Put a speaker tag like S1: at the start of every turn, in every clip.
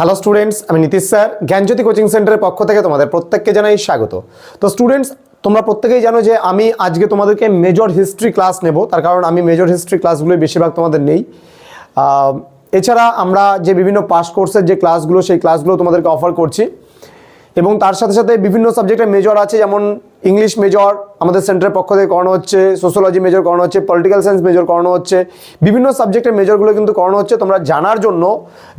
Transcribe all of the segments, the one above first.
S1: Hello students আমি Nitish sir. জ্ঞানজ্যোতি coaching সেন্টারের পক্ষ থেকে তোমাদের প্রত্যেককে জানাই স্বাগত। তো স্টুডেন্টস তোমরা প্রত্যেকেই জানো যে আমি আজকে তোমাদেরকে মেজর হিস্ট্রি ক্লাস নেব। তার কারণ আমি মেজর হিস্ট্রি ক্লাসগুলোই বেশিরভাগ তোমাদের নেই। এছাড়া আমরা যে বিভিন্ন পাস কোর্সের যে ক্লাসগুলো সেই ক্লাসগুলো তোমাদেরকে অফার করছি। এবং তার সাথে সাথে বিভিন্ন সাবজেক্টের মেজর আছে, যেমন ইংলিশ মেজর আমাদের সেন্টারের পক্ষ থেকে করানো হচ্ছে সোশ্যোলজি মেজর করানো হচ্ছে পলিটিক্যাল সায়েন্স মেজর করানো হচ্ছে, বিভিন্ন সাবজেক্টের মেজরগুলো কিন্তু করানো হচ্ছে। তোমরা জানার জন্য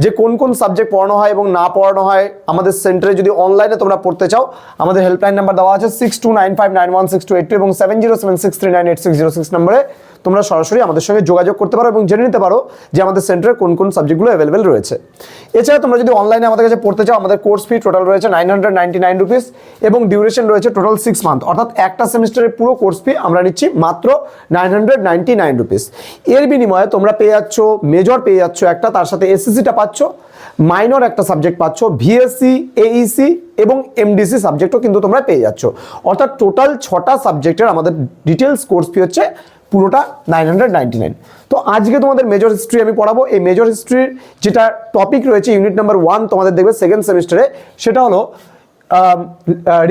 S1: যে কোন কোন সাবজেক্ট পড়ানো হয় এবং না পড়ানো হয়, আমাদের সেন্টারে যদি অনলাইনে তোমরা পড়তে চাও, আমাদের হেল্পলাইন নাম্বার দেওয়া আছে six two nine five nine one six two eight two এবং seven zero seven six three nine eight six zero six নম্বরে তোমরা সরাসরি আমাদের সঙ্গে যোগাযোগ করতে পারো এবং জেনে নিতে পারো যে আমাদের সেন্টারে কোন কোন সাবজেক্টগুলো অ্যাভেলেবেল রয়েছে। এছাড়া তোমরা যদি অনলাইনে আমাদের কাছে পড়তে চাও, আমাদের কোর্স ফি টোটাল রয়েছে nine hundred ninety nine rupees এবং ডিউরেশন রয়েছে টোটাল সিক্স মান্থ অর্থাৎ একটা সেমিস্টারের পুরো কোর্স ফি আমরা নিচ্ছি মাত্র nine hundred ninety nine rupees এর বিনিময়ে তোমরা পেয়ে যাচ্ছ মেজর পেয়ে যাচ্ছ একটা, তার সাথে এসএসসিটা পাচ্ছ মাইনর একটা সাবজেক্ট পাচ্ছ ভিএসসি এইসি E এবং এমডিসি সাবজেক্টও কিন্তু তোমরা পেয়ে যাচ্ছ। অর্থাৎ টোটাল ছটা সাবজেক্টের আমাদের ডিটেলস কোর্স ফি হচ্ছে পুরোটা নাইন হান্ড্রেড নাইনটি নাইন তো আজকে তোমাদের মেজর হিস্ট্রি আমি পড়াবো। এই মেজর হিস্ট্রির যেটা টপিক রয়েছে ইউনিট নাম্বার ওয়ান তোমাদের দেখবে সেকেন্ড সেমিস্টারে সেটা হলো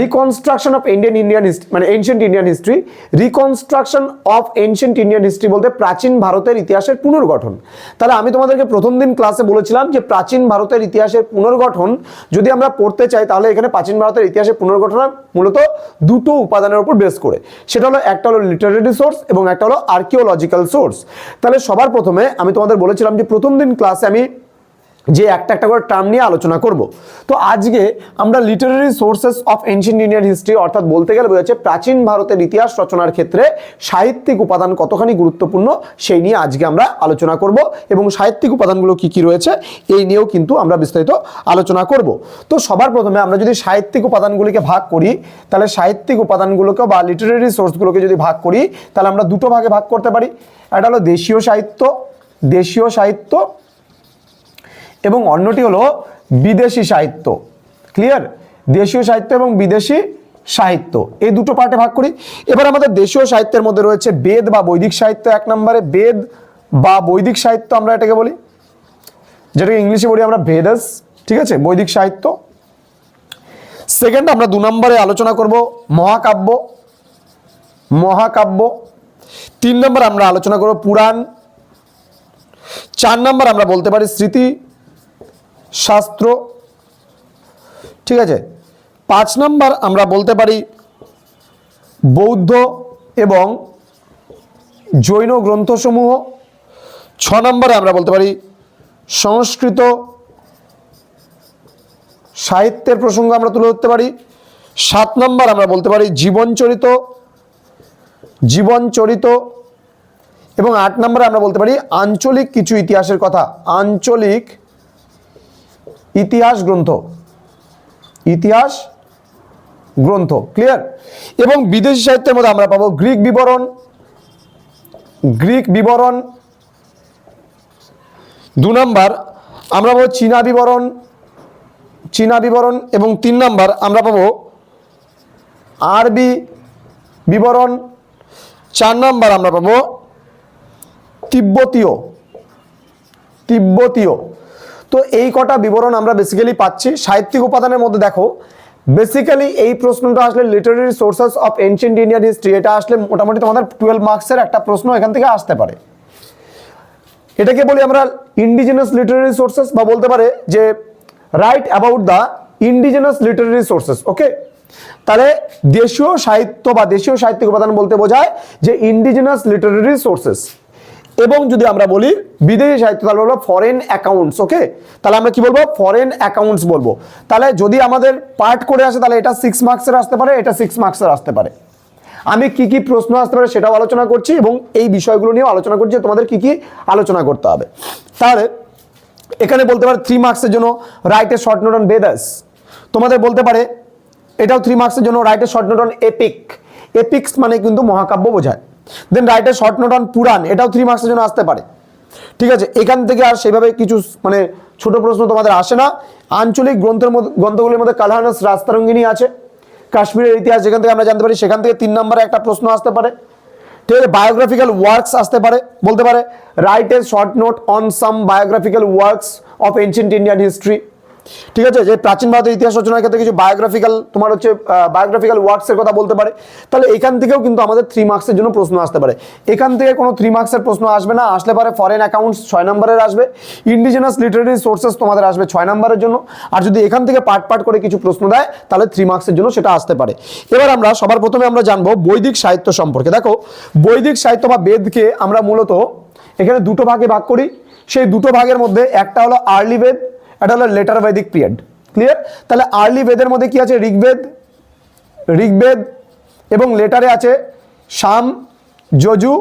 S1: reconstruction of Indian Indian history মানে ancient Indian history reconstruction of ancient Indian history বলতে প্রাচীন ভারতের ইতিহাসের পুনর্গঠন। তাহলে আমি তোমাদেরকে প্রথম দিন ক্লাসে বলেছিলাম যে প্রাচীন ভারতের ইতিহাসের পুনর্গঠন যদি আমরা পড়তে চাই, তাহলে এখানে প্রাচীন ভারতের ইতিহাসের পুনর্গঠন মূলত দুটো উপাদানের উপর বেস করে। সেটা হলো একটা হলো লিটারেরি সোর্স এবং একটা হলো আর্কিওলজিক্যাল সোর্স তাহলে সবার প্রথমে আমি তোমাদের বলেছিলাম যে প্রথম দিন ক্লাসে আমি যে একটা একটা করে টার্ম নিয়ে আলোচনা করব। তো আজকে আমরা literary sources of ancient Indian history অর্থাৎ বলতে গেলে বোঝাচ্ছে প্রাচীন ভারতের ইতিহাস রচনার ক্ষেত্রে সাহিত্যিক উপাদান কতখানি গুরুত্বপূর্ণ সেই নিয়ে আজকে আমরা আলোচনা করব এবং সাহিত্যিক উপাদানগুলো কি কি রয়েছে এই নিয়েও কিন্তু আমরা বিস্তারিত আলোচনা করব। তো সবার প্রথমে আমরা যদি সাহিত্যিক উপাদানগুলিকে ভাগ করি, তাহলে সাহিত্যিক উপাদানগুলোকে বা লিটারারি সোর্সগুলোকে যদি ভাগ করি, তাহলে আমরা দুটো ভাগে ভাগ করতে পারি। একটা হলো দেশীয় সাহিত্য দেশীয় সাহিত্য এবং অন্যটি হলো বিদেশি সাহিত্য। ক্লিয়ার দেশীয় সাহিত্য এবং বিদেশি সাহিত্য। এই দুটো পার্টে ভাগ করি। এবার আমাদের দেশীয় সাহিত্যের মধ্যে রয়েছে বেদ বা বৈদিক সাহিত্য এক নম্বরে। বেদ বা বৈদিক সাহিত্য আমরা এটাকে বলি। যেটাকে ইংলিশে বলি আমরা ভেদাস। ঠিক আছে? বৈদিক সাহিত্য। সেকেন্ড আমরা দু নম্বরে আলোচনা করব মহাকাব্য। মহাকাব্য। তিন নম্বর আমরা আলোচনা করব পুরাণ। চার নম্বর আমরা বলতে পারি স্মৃতি। শাস্ত্র। ঠিক আছে? পাঁচ নম্বর আমরা বলতে পারি বৌদ্ধ এবং জৈন গ্রন্থসমূহ। ছ নম্বরে আমরা বলতে পারি সংস্কৃত সাহিত্যের প্রসঙ্গ আমরা তুলে ধরতে পারি। সাত নম্বর আমরা বলতে পারি জীবনচরিত জীবনচরিত এবং আট নম্বরে আমরা বলতে পারি আঞ্চলিক কিছু ইতিহাসের কথা। আঞ্চলিক ইতিহাস গ্রন্থ। ইতিহাস গ্রন্থ ক্লিয়ার এবং বিদেশি সাহিত্যের মধ্যে আমরা পাবো গ্রিক বিবরণ গ্রিক বিবরণ। দু নম্বর আমরা পাবো চীনা বিবরণ চীনা বিবরণ এবং তিন নম্বর আমরা পাবো আরবি বিবরণ। চার নম্বর আমরা পাবো তিব্বতীয় তিব্বতীয়। তো এই কটা বিবরণ আমরা বেসিক্যালি পাচ্ছি। সাহিত্যিক উপাদানের মধ্যে দেখো বেসিক্যালি এই প্রশ্নটা আসলে literary sources of ancient Indian history এটা আসলে মোটামুটি তোমাদের টুয়েলভ মার্কসের একটা প্রশ্ন এখান থেকে আসতে পারে। এটাকে বলি আমরা ইন্ডিজিনাস লিটারেরি সোর্সেস বা বলতে পারে যে write about the indigenous literary sources okay তাহলে দেশীয় সাহিত্য বা দেশীয় সাহিত্যিক উপাদান বলতে বোঝায় যে ইন্ডিজিনাস লিটারারি সোর্সেস এবং যদি আমরা বলি বিদেশি সাহিত্য, তাহলে হলো ফরেন অ্যাকাউন্টস ওকে তাহলে আমরা কি বলব? ফরেন অ্যাকাউন্টস বলব। তাহলে যদি আমাদের পার্ট করে আসে, তাহলে এটা সিক্স মার্কসের আসতে পারে, এটা সিক্স মার্কসের আসতে পারে। আমি কি কি প্রশ্ন আসতে পারে সেটাও আলোচনা করছি এবং এই বিষয়গুলো নিয়েও আলোচনা করছি তোমাদের কি কি আলোচনা করতে হবে। তাহলে এখানে বলতে পারে থ্রি মার্কসের জন্য write a short note on Vedas তোমাদের বলতে পারে, এটাও থ্রি মার্কসের জন্য write a short note on epic epics মানে কিন্তু মহাকাব্য বোঝায়। Then write short note on Purana এটাও থ্রি মার্কসের জন্য আসতে পারে। ঠিক আছে, এখান থেকে আর সেভাবে কিছু মানে ছোট প্রশ্ন তোমাদের আসে না। আঞ্চলিক গ্রন্থের মধ্যে গ্রন্থগুলির মধ্যে কালহানাস রাস্তারঙ্গিনী আছে। কাশ্মীরের ইতিহাস যেখান থেকে আমরা জানতে পারি, সেখান থেকে তিন নম্বরে একটা প্রশ্ন আসতে পারে। ঠিক আছে বায়োগ্রাফিক্যাল ওয়ার্কস আসতে পারে, বলতে পারে write a short note on some biographical works of ancient Indian history ঠিক আছে? যে প্রাচীন ভারতের ইতিহাস রচনার ক্ষেত্রে কিছু বায়োগ্রাফিক্যাল তোমার হচ্ছে বায়োগ্রাফিক্যাল ওয়ার্কসের কথা বলতে পারে, তাহলে এখান থেকেও কিন্তু আমাদের থ্রি মার্কসের জন্য প্রশ্ন আসতে পারে। এখান থেকে কোনো থ্রি মার্কসের প্রশ্ন আসবে না, আসলে পারে ফরেন অ্যাকাউন্টস ছয় নম্বরের আসবে ইন্ডিজিনাস লিটারেরি সোর্সেস তোমাদের আসবে ছয় নম্বরের জন্য, আর যদি এখান থেকে পার্ট পার্ট করে কিছু প্রশ্ন দেয়, তাহলে থ্রি মার্কসের জন্য সেটা আসতে পারে। এবার আমরা, সবার প্রথমে আমরা জানব বৈদিক সাহিত্য সম্পর্কে। দেখো, বৈদিক সাহিত্য বা বেদকে আমরা মূলত এখানে দুটো ভাগে ভাগ করি। সেই দুটো ভাগের মধ্যে একটা হলো আর্লি বেদ একটা হলো লেটার বৈদিক পিরিয়ড ক্লিয়ার তাহলে আর্লি বেদের মধ্যে কি আছে? ঋগ্বেদ ঋগ্বেদ এবং লেটারে আছে সাম, যজু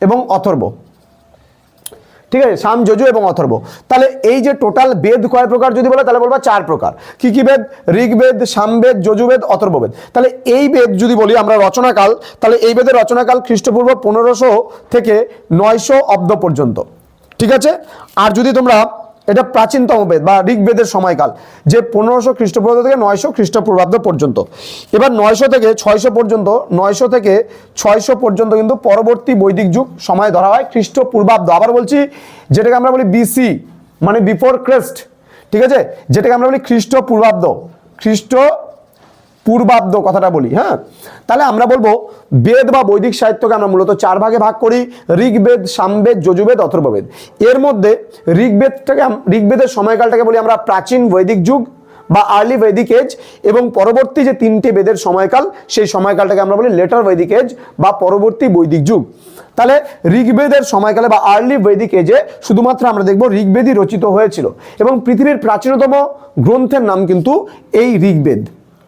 S1: এবং অথর্ব। ঠিক আছে? সাম, যজু এবং অথর্ব। তাহলে এই যে টোটাল বেদ কয় প্রকার যদি বলে, তাহলে বলব চার প্রকার। কি কি বেদ? ঋগ্বেদ, সামবেদ, যজুবেদ, অথর্ববেদ। তাহলে এই বেদ যদি বলি আমরা রচনাকাল, তাহলে এই বেদের রচনাকাল খ্রিস্টপূর্ব পনেরোশো থেকে নয়শো অব্দ পর্যন্ত। ঠিক আছে? আর যদি তোমরা এটা প্রাচীনতম বেদ বা ঋগ্বেদের সময়কাল, যে পনেরোশো খ্রিস্টপূর্বাব্দ থেকে নয়শো খ্রিস্টপূর্বাব্দ পর্যন্ত। এবার নয়শো থেকে ছয়শো পর্যন্ত, নয়শো থেকে ছয়শো পর্যন্ত কিন্তু পরবর্তী বৈদিক যুগ সময় ধরা হয় খ্রিস্টপূর্বাব্দ। আবার বলছি, যেটাকে আমরা বলি বিসি মানে বিফোর ক্রেস্ট ঠিক আছে? যেটাকে আমরা বলি খ্রিস্টপূর্বাব্দ। খ্রিস্ট পূর্বাব্দ কথাটা বলি হ্যাঁ? তাহলে আমরা বলব বেদ বা বৈদিক সাহিত্যকে আমরা মূলত চার ভাগে ভাগ করি, ঋগ্বেদ, সামবেদ যজুবেদ অথর্ববেদ। এর মধ্যে ঋগ্বেদটাকে ঋগ্বেদের সময়কালটাকে বলি আমরা প্রাচীন বৈদিক যুগ বা আর্লি বৈদিক এজ এবং পরবর্তী যে তিনটে বেদের সময়কাল, সেই সময়কালটাকে আমরা বলি লেটার বৈদিক এজ বা পরবর্তী বৈদিক যুগ। তাহলে ঋগ্বেদের সময়কালে বা আর্লি বৈদিক এজে শুধুমাত্র আমরা দেখব ঋগ্বেদই রচিত হয়েছিল এবং পৃথিবীর প্রাচীনতম গ্রন্থের নাম কিন্তু এই ঋগ্বেদ।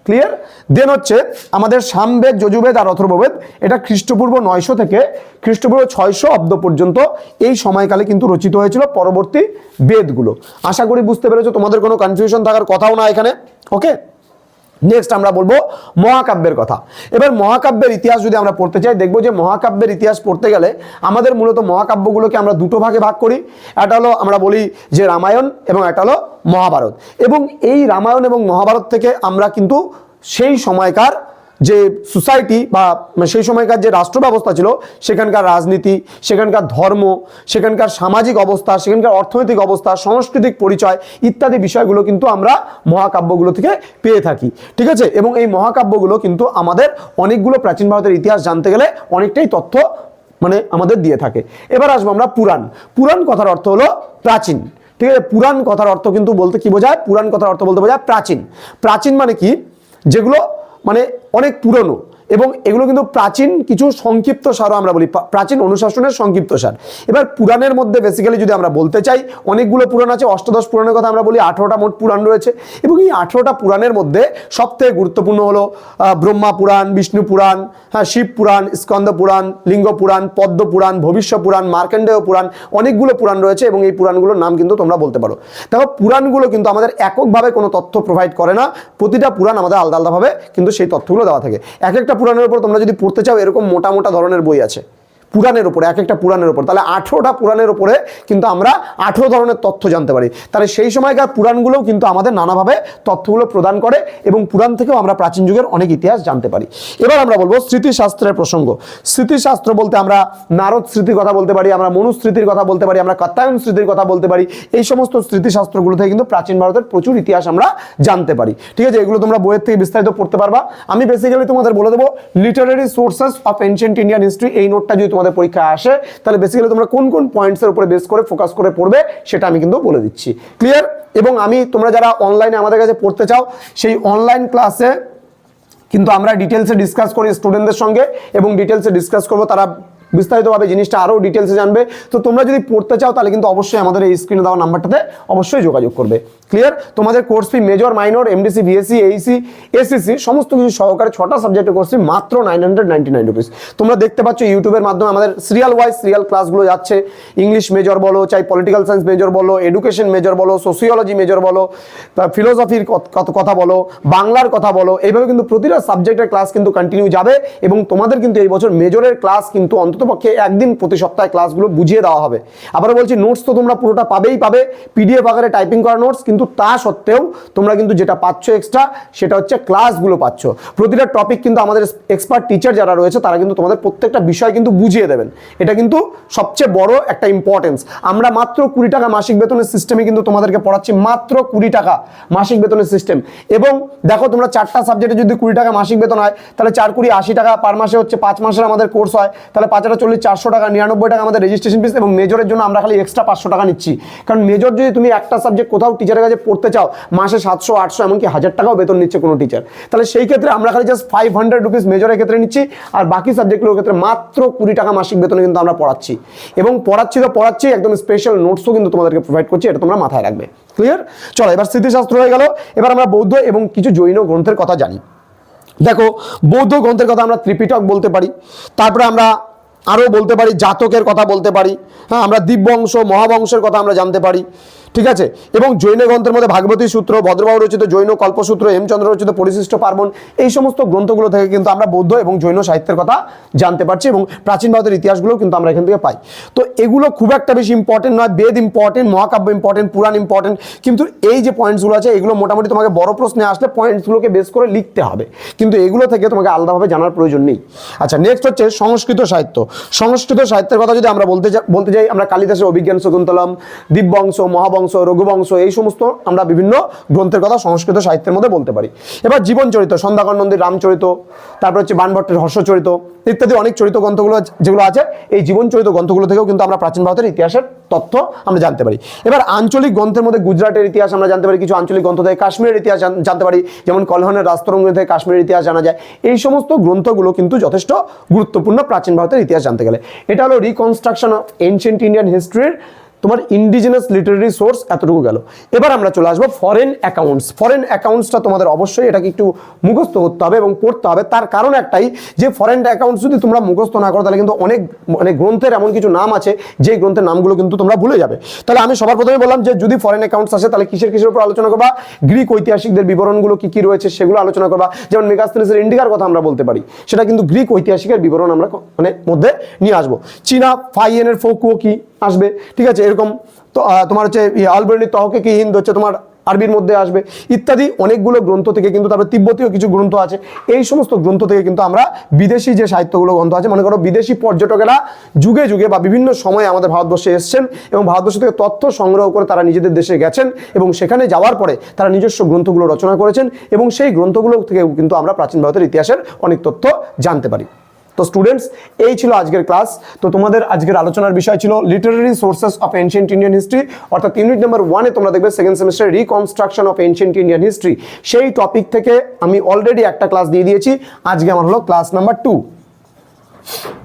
S1: ক্লিয়ার দেন হচ্ছে আমাদের সামবেদ, যজুবেদ আর অথর্ববেদ, এটা খ্রিস্টপূর্ব নয়শো থেকে খ্রিস্টপূর্ব ছয়শো অব্দ পর্যন্ত এই সময়কালে কিন্তু রচিত হয়েছিল পরবর্তী বেদগুলো। আশা করি বুঝতে পেরেছ, তোমাদের কোনো কনফিউশন থাকার কথাও না এখানে ওকে নেক্সট আমরা বলব মহাকাব্যের কথা। এবার মহাকাব্যের ইতিহাস যদি আমরা পড়তে চাই, দেখব যে মহাকাব্যের ইতিহাস পড়তে গেলে আমাদের মূলত মহাকাব্যগুলোকে আমরা দুটো ভাগে ভাগ করি। একটা হলো আমরা বলি যে রামায়ণ এবং একটা হলো মহাভারত। এবং এই রামায়ণ এবং মহাভারত থেকে আমরা কিন্তু সেই সময়কার যে সোসাইটি বা সেই সময়কার যে রাষ্ট্র ব্যবস্থা ছিল, সেখানকার রাজনীতি, সেখানকার ধর্ম, সেখানকার সামাজিক অবস্থা, সেখানকার অর্থনৈতিক অবস্থা, সাংস্কৃতিক পরিচয় ইত্যাদি বিষয়গুলো কিন্তু আমরা মহাকাব্যগুলো থেকে পেয়ে থাকি। ঠিক আছে? এবং এই মহাকাব্যগুলো কিন্তু আমাদের অনেকগুলো প্রাচীন ভারতের ইতিহাস জানতে গেলে অনেকটাই তথ্য মানে আমাদের দিয়ে থাকে। এবার আসব আমরা পুরাণ। পুরাণ কথার অর্থ হলো প্রাচীন। ঠিক আছে? পুরাণ কথার অর্থ কিন্তু বলতে কি বোঝায়? পুরাণ কথার অর্থ বলতে বোঝায় প্রাচীন। প্রাচীন মানে কি? যেগুলো মানে অনেক পুরনো। এবং এগুলো কিন্তু প্রাচীন কিছু সংক্ষিপ্ত সারও আমরা বলি প্রাচীন অনুশাসনের সংক্ষিপ্ত সার। এবার পুরাণের মধ্যে বেসিক্যালি যদি আমরা বলতে চাই, অনেকগুলো পুরাণ আছে, অষ্টদশ পুরাণের কথা আমরা বলি, আঠেরোটা মোট পুরাণ রয়েছে, এবং এই আঠেরোটা পুরাণের মধ্যে সবথেকে গুরুত্বপূর্ণ হলো ব্রহ্মা পুরাণ, বিষ্ণু পুরাণ হ্যাঁ শিব পুরাণ স্কন্দ পুরাণ, লিঙ্গ পুরাণ, পদ্ম পুরাণ, ভবিষ্য পুরাণ মার্কেন্ডেয় পুরাণ, অনেকগুলো পুরাণ রয়েছে এবং এই পুরাণগুলোর নাম কিন্তু তোমরা বলতে পারো। দেখো, পুরাণগুলো কিন্তু আমাদের এককভাবে কোনো তথ্য প্রোভাইড করে না, প্রতিটা পুরাণ আমাদের আলাদা আলাদাভাবে কিন্তু সেই তথ্যগুলো দেওয়া থাকে। এক একটা পুরাণের উপর তোমরা যদি পড়তে চাও এরকম মোটা মোটা ধরনের বই আছে। পুরাণের উপরে, এক একটা পুরাণের উপর। তাহলে আঠেরোটা পুরাণের উপরে কিন্তু আমরা আঠেরো ধরনের তথ্য জানতে পারি। তাহলে সেই সময়কার পুরাণগুলোও কিন্তু আমাদের নানাভাবে তথ্যগুলো প্রদান করে এবং পুরাণ থেকেও আমরা প্রাচীন যুগের অনেক ইতিহাস জানতে পারি। এবার আমরা বলব স্মৃতিশাস্ত্রের প্রসঙ্গ। স্মৃতিশাস্ত্র বলতে আমরা নারদ স্মৃতির কথা বলতে পারি, আমরা মনুস্মৃতির কথা বলতে পারি, আমরা কাত্তায়ন স্মৃতির কথা বলতে পারি। এই সমস্ত স্মৃতিশাস্ত্রগুলো থেকে কিন্তু প্রাচীন ভারতের প্রচুর ইতিহাস আমরা জানতে পারি। ঠিক আছে, এগুলো তোমরা বইয়ের থেকে বিস্তারিত পড়তে পারবা। আমি বেসিক্যালি তোমাদের বলে দেবো literary sources of ancient Indian history এই নোটটা যদি তোমাদের পরীক্ষায় আসে, তাহলে বেসিক্যালি তোমরা কোন কোন পয়েন্টসের উপরে বেস করে ফোকাস করে পড়বে সেটা আমি কিন্তু বলে দিচ্ছি। ক্লিয়ার এবং আমি, তোমরা যারা অনলাইনে আমাদের কাছে পড়তে চাও, সেই অনলাইন ক্লাসে কিন্তু আমরা ডিটেলসে ডিসকাস করি স্টুডেন্টদের সঙ্গে এবং ডিটেলসে ডিসকাস করব তারা বিস্তারিতভাবে জিনিসটা আরও ডিটেলসে জানবে। তো তোমরা যদি পড়তে চাও, তাহলে কিন্তু অবশ্যই আমাদের এই স্ক্রিনে দেওয়া নাম্বারটাতে অবশ্যই যোগাযোগ করবে। ক্লিয়ার তোমাদের course fee major minor MDC BSC AEC SEC সমস্ত কিছু সহকারে ছটা সাবজেক্টের কোর্স ফি মাত্র nine hundred ninety nine rupees তোমরা দেখতে পাচ্ছ ইউটিউবের মাধ্যমে আমাদের সিরিয়াল ওয়াইজ সিরিয়াল ক্লাসগুলো যাচ্ছে। ইংলিশ মেজর বলো, চাই পলিটিক্যাল সায়েন্স মেজর বলো এডুকেশন মেজর বলো সোসিওলজি মেজর বলো ফিলোসফির কথা বলো, বাংলার কথা বলো, এইভাবে কিন্তু প্রতিটা সাবজেক্টের ক্লাস কিন্তু কন্টিনিউ যাবে এবং তোমাদের কিন্তু এই বছর মেজরের ক্লাস কিন্তু অন্তত অন্ততপক্ষে একদিন প্রতি সপ্তাহে ক্লাসগুলো বুঝিয়ে দেওয়া হবে। আবার বলছি নোটস তো তোমরা পুরোটা পাবেই পাবে। পিডিএফ আকারে টাইপিং করা নোটস কিন্তু তা সত্ত্বেও তোমরা কিন্তু যেটা পাচ্ছ এক্সট্রা সেটা হচ্ছে ক্লাসগুলো পাচ্ছ। প্রতিটা টপিক কিন্তু আমাদের এক্সপার্ট টিচার যারা রয়েছে, তারা কিন্তু তোমাদের প্রত্যেকটা বিষয় কিন্তু বুঝিয়ে দেবেন। এটা কিন্তু সবচেয়ে বড় একটা ইম্পর্টেন্স আমরা মাত্র কুড়ি টাকা মাসিক বেতনের সিস্টেমে কিন্তু তোমাদেরকে পড়াচ্ছি, মাত্র কুড়ি টাকা মাসিক বেতনের সিস্টেম এবং দেখো, তোমরা চারটা সাবজেক্টে যদি কুড়ি টাকা মাসিক বেতন হয়, তাহলে চার কুড়ি আশি টাকা পার মাসে হচ্ছে, পাঁচ মাসের আমাদের কোর্স হয়। তাহলে পাঁচ হাজার চল্লিশ, চারশো টাকা, নিরানব্বই টাকা আমাদের রেজিস্ট্রেশন ফিস এবং মেজরের জন্য আমরা খালি এক্সট্রা পাঁচশো টাকা নিচ্ছি। কারণ মেজর যদি তুমি একটা সাবজেক্ট কোথাও টিচারের কাছে পড়তে চাও, মাসে সাতশো, আটশো, এমনকি হাজার টাকাও বেতন নিচ্ছে কোনো টিচার তাহলে সেই ক্ষেত্রে আমরা খালি জাস্ট ফাইভ হান্ড্রেড রুপিস মেজরের ক্ষেত্রে নিচ্ছি, আর বাকি সাবজেক্টগুলোর ক্ষেত্রে মাত্র কুড়ি টাকা মাসিক বেতনে কিন্তু আমরা পড়াচ্ছি। এবং পড়াচ্ছি তো পড়াচ্ছি, একদম স্পেশাল নোটসও কিন্তু তোমাদেরকে প্রোভাইড করছি, এটা তোমরা মাথায় রাখবে। ক্লিয়ার চলো, এবার স্মৃতিশাস্ত্র হয়ে গেল। এবার আমরা বৌদ্ধ এবং কিছু জৈন গ্রন্থের কথা জানি। দেখো, বৌদ্ধ গ্রন্থের কথা আমরা ত্রিপিটক বলতে পারি। তারপরে আমরা আরও বলতে পারি, জাতকের কথা বলতে পারি। হ্যাঁ আমরা দিব্যবংশ মহাবংশের কথা আমরা জানতে পারি। ঠিক আছে? এবং জৈন গ্রন্থের মধ্যে ভাগবতী সূত্র, ভদ্রবাবু রচিত জৈন কল্পসূত্র, হেমচন্দ্র রচিত পরিশিষ্ট পার্বণ, এই সমস্ত গ্রন্থগুলো থেকে কিন্তু আমরা বৌদ্ধ এবং জৈন সাহিত্যের কথা জানতে পারছি এবং প্রাচীন ভারতের ইতিহাসগুলো কিন্তু আমরা এখান থেকে পাই। তো এগুলো খুব একটা বেশি ইম্পর্টেন্ট নয়, বেদ ইম্পর্টেন্ট মহাকাব্য ইম্পর্টেন্ট পুরাণ ইম্পর্টেন্ট কিন্তু এই যে পয়েন্টসগুলো আছে, এগুলো মোটামুটি তোমাকে বড় প্রশ্নে আসলে পয়েন্টসগুলোকে বেস করে লিখতে হবে। কিন্তু এগুলো থেকে তোমাকে আলাদাভাবে জানার প্রয়োজন নেই। আচ্ছা নেক্সট হচ্ছে সংস্কৃত সাহিত্য। সংস্কৃত সাহিত্যের কথা যদি আমরা বলতে বলতে যাই, আমরা কালিদাসের অভিজ্ঞান শকুন্তলম দিব্যবংশ মহাবংশ রঘুবংশ, এই সমস্ত আমরা বিভিন্ন গ্রন্থের কথা, সংস্কৃত সাহিত্যের মধ্যে বলতে পারি। এবার জীবন চরিত সন্ধ্যাকর নন্দীর রামচরিত তারপর হচ্ছে বানভট্টের হর্ষচরিত ইত্যাদি অনেক চরিত গ্রন্থগুলো যেগুলো আছে, এই জীবন চরিত গ্রন্থগুলো থেকেও কিন্তু আমরা প্রাচীন ভারতের ইতিহাসের তথ্য আমরা জানতে পারি। এবার আঞ্চলিক গ্রন্থের মধ্যে গুজরাটের ইতিহাস আমরা জানতে পারি, কিছু আঞ্চলিক গ্রন্থ থেকে কাশ্মীরের ইতিহাস জানতে পারি, যেমন কলহনের রাস্তরঙ্গ থেকে কাশ্মীরের ইতিহাস জানা যায়। এই সমস্ত গ্রন্থগুলো কিন্তু যথেষ্ট গুরুত্বপূর্ণ প্রাচীন ভারতের ইতিহাস জানতে গেলে। এটা হলো রিকনস্ট্রাকশন অফ এনশিয়েন্ট ইন্ডিয়ান হিস্ট্রির তোমার ইন্ডিজিনাস লিটারেরি সোর্স এতটুকু গেল। এবার আমরা চলে আসব ফরেন অ্যাকাউন্টস ফরেন অ্যাকাউন্টসটা তোমাদের অবশ্যই এটাকে একটু মুখস্থ করতে হবে এবং পড়তে হবে। তার কারণ একটাই যে ফরেন অ্যাকাউন্টস যদি তোমরা মুখস্থ না করো, তাহলে কিন্তু অনেক মানে গ্রন্থের এমন কিছু নাম আছে, যেই গ্রন্থের নামগুলো কিন্তু তোমরা ভুলে যাবে। তাহলে আমি সবার প্রথমে বললাম যে যদি ফরেন অ্যাকাউন্টস আসে, তাহলে কিসের কিসের উপর আলোচনা করবা? গ্রিক ঐতিহাসিকদের বিবরণগুলো কি কি রয়েছে সেগুলো আলোচনা করবা। যেমন মেগাস্তিনিসের ইন্ডিকার কথা আমরা বলতে পারি। সেটা কিন্তু গ্রিক ঐতিহাসিকের বিবরণ আমরা মানে মধ্যে নিয়ে আসব। চীনা ফাইয়েনের ফোকুও কি আসবে? ঠিক আছে? এরকম, তো তোমার হচ্ছে আলবেরনি তহকে কি হিন্দ হচ্ছে, তোমার আরবির মধ্যে আসবে, ইত্যাদি অনেকগুলো গ্রন্থ থেকে কিন্তু তারপরে তিব্বতীয় কিছু গ্রন্থ আছে। এই সমস্ত গ্রন্থ থেকে কিন্তু আমরা বিদেশি যে সাহিত্যগুলো গ্রন্থ আছে, মনে করো বিদেশি পর্যটকেরা যুগে যুগে বা বিভিন্ন সময়ে আমাদের ভারতবর্ষে এসেছেন এবং ভারতবর্ষ থেকে তথ্য সংগ্রহ করে তারা নিজেদের দেশে গেছেন এবং সেখানে যাওয়ার পরে তারা নিজস্ব গ্রন্থগুলো রচনা করেছেন এবং সেই গ্রন্থগুলো থেকে কিন্তু আমরা প্রাচীন ভারতের ইতিহাসের অনেক তথ্য জানতে পারি। তো স্টুডেন্টস এই ছিল আজকের ক্লাস তো তোমাদের আজকের আলোচনার বিষয় ছিল literary sources of ancient Indian history অর্থাৎ ইউনিট নাম্বার ওয়ানে তোমরা দেখবে second semester reconstruction of ancient Indian history সেই টপিক থেকে আমি অলরেডি একটা ক্লাস দিয়ে দিয়েছি। আজকে আমার হলো class number two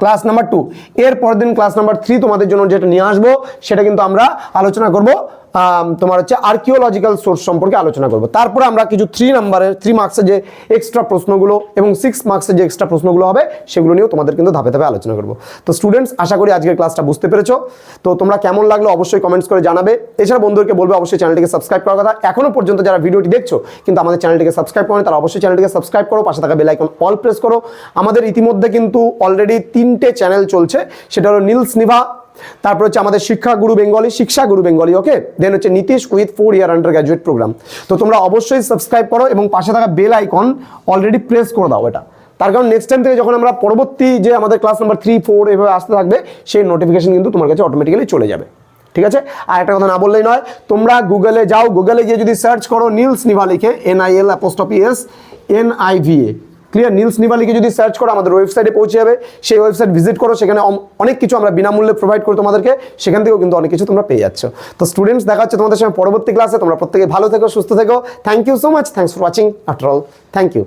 S1: class number two এর পরের দিন ক্লাস নাম্বার থ্রি তোমাদের জন্য যেটা নিয়ে আসব, সেটা কিন্তু আমরা আলোচনা করব। তোমার হচ্ছে আর্কিওলজিক্যাল সোর্স সম্পর্কে আলোচনা করব। তারপরে আমরা কিছু থ্রি নাম্বারের থ্রি মার্কসের যে এক্সট্রা প্রশ্নগুলো এবং সিক্স মার্কসের যে এক্সট্রা প্রশ্নগুলো হবে, সেগুলো নিয়েও তোমাদের কিন্তু ধাপে ধাপে আলোচনা করব। তো স্টুডেন্টস আশা করি আজকের ক্লাসটা বুঝতে পেরেছ। তো তোমরা কেমন লাগল অবশ্যই কমেন্টস করে জানাবে। এছাড়া বন্ধুদেরকে বলবে অবশ্যই চ্যানেলটিকে সাবস্ক্রাইব করার কথা। এখনও পর্যন্ত যারা ভিডিওটি দেখছ, কিন্তু আমাদের চ্যানেলটিকে সাবস্ক্রাইব করো তারা অবশ্যই চ্যানেলটিকে সাবস্ক্রাইব করো, পাশে থাকা বেল আইকন অল প্রেস করো। আমাদের ইতিমধ্যে কিন্তু অলরেডি তিনটে চ্যানেল চলছে। সেটা হলো নীলস নিভা তারপর হচ্ছে আমাদের শিক্ষা গুরু বেঙ্গলি, শিক্ষা গুরু বেঙ্গলি ওকে দেন হচ্ছে নীতিশ উইথ ফোর ইয়ার আন্ডার গ্র্যাজুয়েট প্রোগ্রাম তো তোমরা অবশ্যই সাবস্ক্রাইব করো এবং পাশে থাকা বেল আইকন অলরেডি প্রেস করে দাও এটা। তার কারণ নেক্সট টাইম থেকে যখন আমরা পরবর্তী যে আমাদের ক্লাস নাম্বার থ্রি ফোর এভাবে আসতে থাকবে, সেই নোটিফিকেশন কিন্তু তোমার কাছে অটোমেটিক্যালি চলে যাবে। ঠিক আছে? আর একটা কথা না বললেই নয়, তোমরা গুগলে যাও গুগলে গিয়ে যদি সার্চ করো নীলস নিভা লিখে N I L apostrophe S N I V A clear Niels নিবালিকে যদি সার্চ করো, আমাদের ওয়েবসাইটে পৌঁছে যাবে। সেই ওয়েবসাইট ভিজিট করো, সেখানে অনেক কিছু আমরা বিনামূল্যে প্রোভাইড করি তোমাদেরকে। সেখান থেকেও কিন্তু অনেক কিছু তোমরা পেয়ে যাচ্ছ। তো স্টুডেন্টস দেখা হচ্ছে তোমাদের সঙ্গে পরবর্তী ক্লাসে তোমরা প্রত্যেকে ভালো থেকো, সুস্থ থেকো। Thank you so much thanks for watching after all thank you